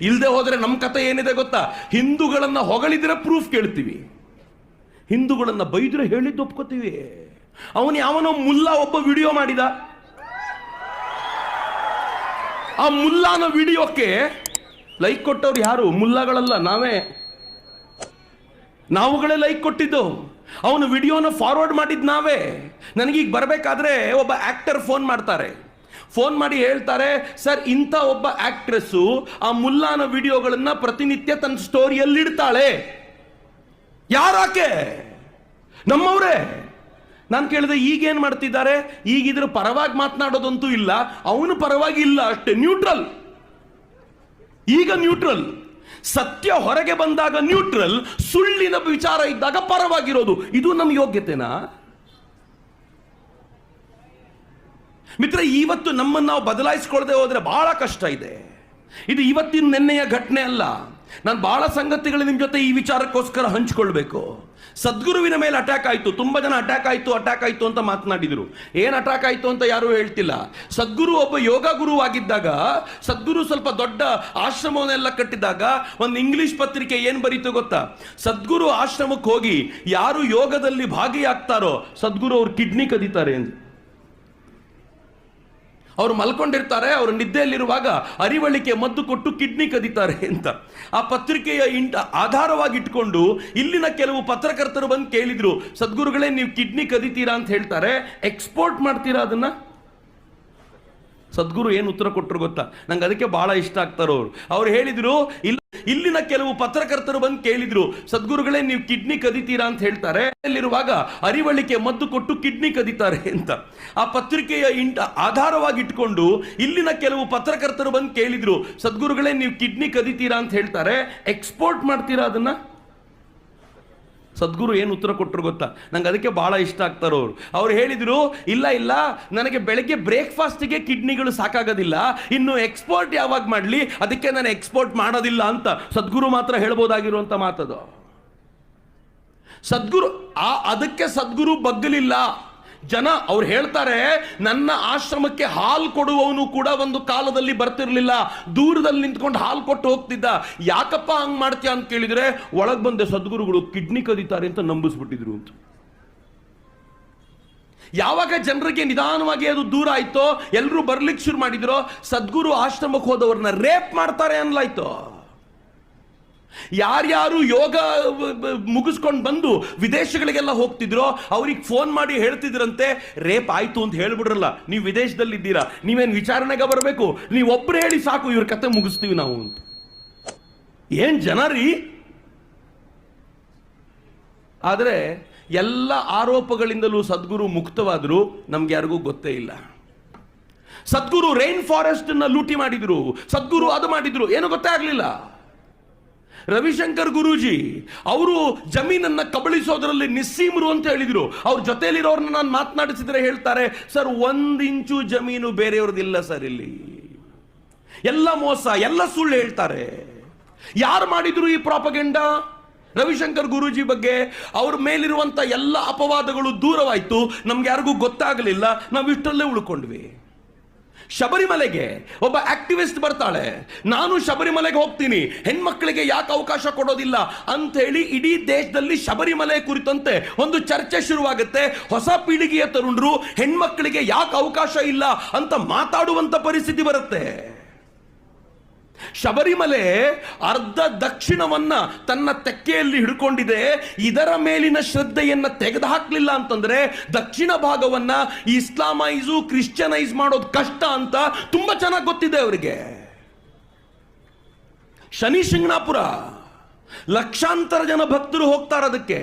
ಇಲ್ಲದೆ ಹೋದರೆ ನಮ್ಮ ಕತೆ ಏನಿದೆ ಗೊತ್ತಾ? ಹಿಂದೂಗಳನ್ನು ಹೊಗಳಿದ್ರೆ ಪ್ರೂಫ್ ಕೇಳ್ತೀವಿ. ಹಿಂದೂಗಳನ್ನು ಬೈದ್ರೆ ಹೇಳಿದ್ದು ಒಪ್ಕೋತೀವಿ. ಅವನು ಯಾವನೋ ಮುಲ್ಲಾ ಒಬ್ಬ ವಿಡಿಯೋ ಮಾಡಿದ. ಆ ಮುಲ್ಲಾನ ವಿಡಿಯೋಕ್ಕೆ ಲೈಕ್ ಕೊಟ್ಟವ್ರು ಯಾರು? ಮುಲ್ಲಾಗಳಲ್ಲ, ನಾವೇ. ನಾವುಗಳೇ ಲೈಕ್ ಕೊಟ್ಟಿದ್ದು. ಅವನು ವಿಡಿಯೋನ ಫಾರ್ವರ್ಡ್ ಮಾಡಿದ್ ನಾವೇ. ನನಗೀಗ ಬರಬೇಕಾದ್ರೆ ಒಬ್ಬ ಆಕ್ಟರ್ ಫೋನ್ ಮಾಡ್ತಾರೆ. ಫೋನ್ ಮಾಡಿ ಹೇಳ್ತಾರೆ, ಸರ್, ಇಂಥ ಒಬ್ಬ ಆಕ್ಟ್ರೆಸ್ಸು ಆ ಮುಲ್ಲಾನ ವಿಡಿಯೋಗಳನ್ನು ಪ್ರತಿನಿತ್ಯ ತನ್ನ ಸ್ಟೋರಿಯಲ್ಲಿ ಇಡ್ತಾಳೆ. ಯಾರಾಕೆ? ನಮ್ಮವರೇ. ನಾನು ಕೇಳಿದೆ, ಈಗೇನು ಮಾಡ್ತಿದ್ದಾರೆ? ಈಗಿದ್ರ ಪರವಾಗಿ ಮಾತನಾಡೋದಂತೂ ಇಲ್ಲ, ಅವನು ಪರವಾಗಿ ಇಲ್ಲ ಅಷ್ಟೇ ನ್ಯೂಟ್ರಲ್ ಈಗ ನ್ಯೂಟ್ರಲ್ ಸತ್ಯ ಹೊರಗೆ ಬಂದಾಗ ನ್ಯೂಟ್ರಲ್ ಸುಳ್ಳಿನ ವಿಚಾರ ಇದ್ದಾಗ ಪರವಾಗಿರೋದು. ಇದು ನಮ್ಮ ಯೋಗ್ಯತೆನಾ? ಮಿತ್ರ, ಇವತ್ತು ನಮ್ಮನ್ನು ನಾವು ಬದಲಾಯಿಸ್ಕೊಳ್ಳದೆ ಹೋದರೆ ಭಾಳ ಕಷ್ಟ ಇದೆ. ಇದು ಇವತ್ತಿನ ನೆನ್ನೆಯ ಘಟನೆ ಅಲ್ಲ. ನಾನು ಭಾಳ ಸಂಗತಿಗಳು ನಿಮ್ಮ ಜೊತೆ ಈ ವಿಚಾರಕ್ಕೋಸ್ಕರ ಹಂಚಿಕೊಳ್ಬೇಕು. ಸದ್ಗುರುವಿನ ಮೇಲೆ ಅಟ್ಯಾಕ್ ಆಯಿತು. ತುಂಬಾ ಜನ ಅಟ್ಯಾಕ್ ಆಯಿತು ಅಟ್ಯಾಕ್ ಆಯಿತು ಅಂತ ಮಾತನಾಡಿದರು. ಏನು ಅಟ್ಯಾಕ್ ಆಯಿತು ಅಂತ ಯಾರೂ ಹೇಳ್ತಿಲ್ಲ. ಸದ್ಗುರು ಒಬ್ಬ ಯೋಗ ಗುರುವಾಗಿದ್ದಾಗ, ಸದ್ಗುರು ಸ್ವಲ್ಪ ದೊಡ್ಡ ಆಶ್ರಮವನ್ನೆಲ್ಲ ಕಟ್ಟಿದಾಗ, ಒಂದು ಇಂಗ್ಲಿಷ್ ಪತ್ರಿಕೆ ಏನು ಬರೀತು ಗೊತ್ತಾ? ಸದ್ಗುರು ಆಶ್ರಮಕ್ಕೆ ಹೋಗಿ ಯಾರು ಯೋಗದಲ್ಲಿ ಭಾಗಿಯಾಗ್ತಾರೋ, ಸದ್ಗುರು ಅವ್ರು ಕಿಡ್ನಿ ಕದೀತಾರೆ ಎಂದು ಅವರು ಮಲ್ಕೊಂಡಿರ್ತಾರೆ, ಅವರು ನಿದ್ದೆಯಲ್ಲಿರುವಾಗ ಅರಿವಳಿಕೆ ಮದ್ದು ಕೊಟ್ಟು ಕಿಡ್ನಿ ಕದೀತಾರೆ ಅಂತ. ಆ ಪತ್ರಿಕೆಯ ಇಂಟ ಆಧಾರವಾಗಿ ಇಟ್ಕೊಂಡು ಇಲ್ಲಿನ ಕೆಲವು ಪತ್ರಕರ್ತರು ಬಂದು ಕೇಳಿದ್ರು, ಸದ್ಗುರುಗಳೇ, ನೀವು ಕಿಡ್ನಿ ಕದಿತೀರಾ? ಅಂತ ಹೇಳ್ತಾರೆ. ಎಕ್ಸ್ಪೋರ್ಟ್ ಮಾಡ್ತೀರಾ ಅದನ್ನ? ಸದ್ಗುರು ಏನು ಉತ್ತರ ಕೊಟ್ಟರು ಗೊತ್ತಾ? ನಂಗೆ ಅದಕ್ಕೆ ಬಹಳ ಇಷ್ಟ ಆಗ್ತಾರೋ ಅವರು. ಅವ್ರು ಹೇಳಿದ್ರು ಇಲ್ಲ ಇಲ್ಲಿನ ಕೆಲವು ಪತ್ರಕರ್ತರು ಬಂದು ಕೇಳಿದ್ರು, ಸದ್ಗುರುಗಳೇ ನೀವು ಕಿಡ್ನಿ ಕದಿತೀರಾ ಅಂತ ಹೇಳ್ತಾರೆ. ಅಲ್ಲಿರುವಾಗ ಅರಿವಳಿಕೆ ಮದ್ದು ಕೊಟ್ಟು ಕಿಡ್ನಿ ಕದೀತಾರೆ ಅಂತ. ಆ ಪತ್ರಿಕೆಯ ಇಂಟ ಆಧಾರವಾಗಿ ಇಟ್ಕೊಂಡು ಇಲ್ಲಿನ ಕೆಲವು ಪತ್ರಕರ್ತರು ಬಂದು ಕೇಳಿದ್ರು, ಸದ್ಗುರುಗಳೇ ನೀವು ಕಿಡ್ನಿ ಕದಿತೀರಾ ಅಂತ ಹೇಳ್ತಾರೆ. ಎಕ್ಸ್ಪೋರ್ಟ್ ಮಾಡ್ತೀರಾ ಅದನ್ನ? ಸದ್ಗುರು ಏನು ಉತ್ತರ ಕೊಟ್ಟರು ಗೊತ್ತಾ? ನಂಗೆ ಅದಕ್ಕೆ ಭಾಳ ಇಷ್ಟ ಆಗ್ತಾರೋ ಅವರು. ಅವ್ರು ಹೇಳಿದರು, ಇಲ್ಲ ಇಲ್ಲ, ನನಗೆ ಬೆಳಗ್ಗೆ ಬ್ರೇಕ್ಫಾಸ್ಟಿಗೆ ಕಿಡ್ನಿಗಳು ಸಾಕಾಗೋದಿಲ್ಲ, ಇನ್ನು ಎಕ್ಸ್ಪೋರ್ಟ್ ಯಾವಾಗ ಮಾಡಲಿ, ಅದಕ್ಕೆ ನಾನು ಎಕ್ಸ್ಪೋರ್ಟ್ ಮಾಡೋದಿಲ್ಲ ಅಂತ. ಸದ್ಗುರು ಮಾತ್ರ ಹೇಳ್ಬೋದಾಗಿರುವಂಥ ಮಾತದು. ಸದ್ಗುರು, ಆ, ಅದಕ್ಕೆ ಸದ್ಗುರು ಬಗ್ಗಲಿಲ್ಲ. ಜನ ಅವ್ರು ಹೇಳ್ತಾರೆ, ನನ್ನ ಆಶ್ರಮಕ್ಕೆ ಹಾಲು ಕೊಡುವವನು ಕೂಡ ಒಂದು ಕಾಲದಲ್ಲಿ ಬರ್ತಿರ್ಲಿಲ್ಲ. ದೂರದಲ್ಲಿ ನಿಂತ್ಕೊಂಡು ಹಾಲು ಕೊಟ್ಟು ಹೋಗ್ತಿದ್ದ. ಯಾಕಪ್ಪ ಹಂಗ್ ಮಾಡ್ತೀಯ ಅಂತ ಕೇಳಿದ್ರೆ, ಒಳಗ್ ಬಂದೆ ಸದ್ಗುರುಗಳು ಕಿಡ್ನಿ ಕದೀತಾರೆ ಅಂತ ನಂಬಿಸ್ಬಿಟ್ಟಿದ್ರು ಅಂತ. ಯಾವಾಗ ಜನರಿಗೆ ನಿಧಾನವಾಗಿ ಅದು ದೂರ ಆಯ್ತೋ ಎಲ್ಲರೂ ಬರ್ಲಿಕ್ಕೆ ಶುರು ಮಾಡಿದ್ರೋ, ಸದ್ಗುರು ಆಶ್ರಮಕ್ಕೆ ಹೋದವ್ರನ್ನ ರೇಪ್ ಮಾಡ್ತಾರೆ ಅನ್ಲಾಯ್ತು. ಯಾರ್ಯಾರು ಯೋಗ ಮುಗಿಸ್ಕೊಂಡು ಬಂದು ವಿದೇಶಗಳಿಗೆಲ್ಲ ಹೋಗ್ತಿದ್ರೋ ಅವ್ರಿಗೆ ಫೋನ್ ಮಾಡಿ ಹೇಳ್ತಿದ್ರಂತೆ, ರೇಪ್ ಆಯ್ತು ಅಂತ ಹೇಳ್ಬಿಡ್ರಲ್ಲ, ನೀವು ವಿದೇಶದಲ್ಲಿದ್ದೀರಾ, ನೀವೇನು ವಿಚಾರಣೆಗೆ ಬರಬೇಕು, ನೀವು ಒಬ್ರು ಹೇಳಿ ಸಾಕು, ಇವ್ರ ಕತೆ ಮುಗಿಸ್ತೀವಿ ನಾವು ಅಂತ. ಏನ್ ಜನ ರೀ? ಆದರೆ ಎಲ್ಲ ಆರೋಪಗಳಿಂದಲೂ ಸದ್ಗುರು ಮುಕ್ತವಾದರೂ ನಮ್ಗೆ ಯಾರಿಗೂ ಗೊತ್ತೇ ಇಲ್ಲ. ಸದ್ಗುರು ರೈನ್ ಫಾರೆಸ್ಟ್ ಲೂಟಿ ಮಾಡಿದ್ರು, ಸದ್ಗುರು ಅದು ಮಾಡಿದ್ರು, ಏನು ಗೊತ್ತೇ ಆಗಲಿಲ್ಲ. ರವಿಶಂಕರ್ ಗುರೂಜಿ, ಅವರು ಜಮೀನನ್ನು ಕಬಳಿಸೋದ್ರಲ್ಲಿ ನಿಸ್ಸೀಮರು ಅಂತ ಹೇಳಿದರು. ಅವ್ರ ಜೊತೆಯಲ್ಲಿರೋರನ್ನ ನಾನು ಮಾತನಾಡಿಸಿದ್ರೆ ಹೇಳ್ತಾರೆ, ಸರ್, ಒಂದು ಇಂಚು ಜಮೀನು ಬೇರೆಯವ್ರದಿಲ್ಲ ಸರ್ ಇಲ್ಲಿ. ಎಲ್ಲ ಮೋಸ, ಎಲ್ಲ ಸುಳ್ಳು ಹೇಳ್ತಾರೆ. ಯಾರು ಮಾಡಿದ್ರು ಈ ಪ್ರಾಪಗೆಂಡ? ರವಿಶಂಕರ್ ಗುರೂಜಿ ಬಗ್ಗೆ ಅವ್ರ ಮೇಲಿರುವಂಥ ಎಲ್ಲ ಅಪವಾದಗಳು ದೂರವಾಯಿತು. ನಮ್ಗೆ ಯಾರಿಗೂ ಗೊತ್ತಾಗಲಿಲ್ಲ. ನಾವು ಇಷ್ಟರಲ್ಲೇ ಉಳ್ಕೊಂಡ್ವಿ. ಶಬರಿಮಲೆಗೆ ಒಬ್ಬ ಆಕ್ಟಿವಿಸ್ಟ್ ಬರ್ತಾಳೆ. ನಾನು ಶಬರಿಮಲೆಗೆ ಹೋಗ್ತೀನಿ. ಹೆಣ್ಮಕ್ಳಿಗೆ ಯಾಕೆ ಅವಕಾಶ ಕೊಡೋದಿಲ್ಲ? ಅಂತ ಹೇಳಿ ಇಡೀ ದೇಶದಲ್ಲಿ ಶಬರಿಮಲೆ ಕುರಿತಂತೆ ಒಂದು ಚರ್ಚೆ ಶುರುವಾಗುತ್ತೆ. ಹೊಸ ಪೀಳಿಗೆಯ ತರುಣರು, ಹೆಣ್ಮಕ್ಳಿಗೆ ಯಾಕೆ ಅವಕಾಶ ಇಲ್ಲ? ಅಂತ ಮಾತಾಡುವಂತ ಪರಿಸ್ಥಿತಿ ಬರುತ್ತೆ. ಶಬರಿಮಲೆ ಅರ್ಧ ದಕ್ಷಿಣವನ್ನ ತನ್ನ ತೆಕ್ಕೆಯಲ್ಲಿ ಹಿಡ್ಕೊಂಡಿದೆ. ಇದರ ಮೇಲಿನ ಶ್ರದ್ಧೆಯನ್ನ ತೆಗೆದುಹಾಕ್ಲಿಲ್ಲ ಅಂತಂದ್ರೆ ದಕ್ಷಿಣ ಭಾಗವನ್ನ ಇಸ್ಲಾಮೈಸು, ಕ್ರಿಶ್ಚಿಯನೈಸ್ ಮಾಡೋದು ಕಷ್ಟ ಅಂತ ತುಂಬಾ ಚೆನ್ನಾಗಿ ಗೊತ್ತಿದೆ ಅವರಿಗೆ. ಶನಿ ಶಿಂಗಣಾಪುರ ಲಕ್ಷಾಂತರ ಜನ ಭಕ್ತರು ಹೋಗ್ತಾರೆ ಅದಕ್ಕೆ.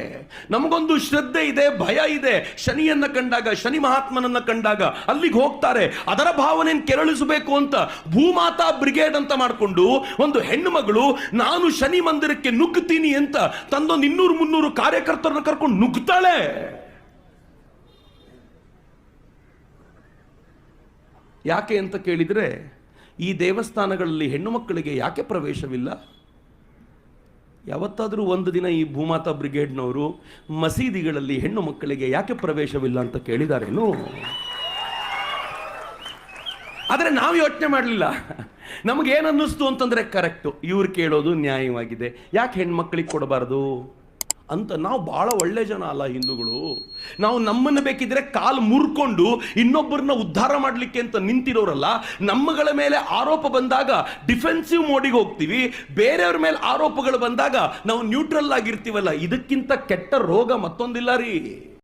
ನಮಗೊಂದು ಶ್ರದ್ಧೆ ಇದೆ, ಭಯ ಇದೆ. ಶನಿಯನ್ನ ಕಂಡಾಗ, ಶನಿ ಮಹಾತ್ಮನನ್ನು ಕಂಡಾಗ ಅಲ್ಲಿಗೆ ಹೋಗ್ತಾರೆ. ಅದರ ಭಾವನೆಯನ್ನು ಕೆರಳಿಸಬೇಕು ಅಂತ ಭೂಮಾತಾ ಬ್ರಿಗೇಡ್ ಅಂತ ಮಾಡಿಕೊಂಡು ಒಂದು ಹೆಣ್ಣು ಮಗಳು, ನಾನು ಶನಿ ಮಂದಿರಕ್ಕೆ ನುಗ್ಗುತ್ತೀನಿ ಅಂತ ತಂದೊಂದು ಇನ್ನೂರು ಮುನ್ನೂರು ಕಾರ್ಯಕರ್ತರನ್ನ ಕರ್ಕೊಂಡು ನುಗ್ತಾಳೆ ಯಾಕೆ ಅಂತ ಕೇಳಿದ್ರೆ, ಈ ದೇವಸ್ಥಾನಗಳಲ್ಲಿ ಹೆಣ್ಣು ಮಕ್ಕಳಿಗೆ ಯಾಕೆ ಪ್ರವೇಶವಿಲ್ಲ? ಯಾವತ್ತಾದರೂ ಒಂದು ದಿನ ಈ ಭೂಮಾತಾ ಬ್ರಿಗೇಡ್ನವರು ಮಸೀದಿಗಳಲ್ಲಿ ಹೆಣ್ಣು ಮಕ್ಕಳಿಗೆ ಯಾಕೆ ಪ್ರವೇಶವಿಲ್ಲ ಅಂತ ಕೇಳಿದಾರೇನು? ಆದರೆ ನಾವು ಯೋಚನೆ ಮಾಡಲಿಲ್ಲ. ನಮಗೇನು ಅನ್ನಿಸ್ತು ಅಂತಂದರೆ ಕರೆಕ್ಟು. ಇವ್ರು ಕೇಳೋದು ನ್ಯಾಯವಾಗಿದೆ. ಯಾಕೆ ಹೆಣ್ಮಕ್ಳಿಗೆ ಕೊಡಬಾರ್ದು? ಅಂತ ನಾವು ಬಹಳ ಒಳ್ಳೆ ಜನ ಅಲ್ಲ ಹಿಂದೂಗಳು. ನಾವು ನಮ್ಮನ್ನು ಬೇಕಿದ್ರೆ ಕಾಲು ಮುರ್ಕೊಂಡು ಇನ್ನೊಬ್ಬರನ್ನ ಉದ್ಧಾರ ಮಾಡಲಿಕ್ಕೆ ಅಂತ ನಿಂತಿರೋರಲ್ಲ, ನಮ್ಮಗಳ ಮೇಲೆ ಆರೋಪ ಬಂದಾಗ ಡಿಫೆನ್ಸಿವ್ ಮೋಡಿಗೆ ಹೋಗ್ತೀವಿ, ಬೇರೆಯವ್ರ ಮೇಲೆ ಆರೋಪಗಳು ಬಂದಾಗ ನಾವು ನ್ಯೂಟ್ರಲ್ ಆಗಿರ್ತೀವಲ್ಲ, ಇದಕ್ಕಿಂತ ಕೆಟ್ಟ ರೋಗ ಮತ್ತೊಂದಿಲ್ಲ ರೀ.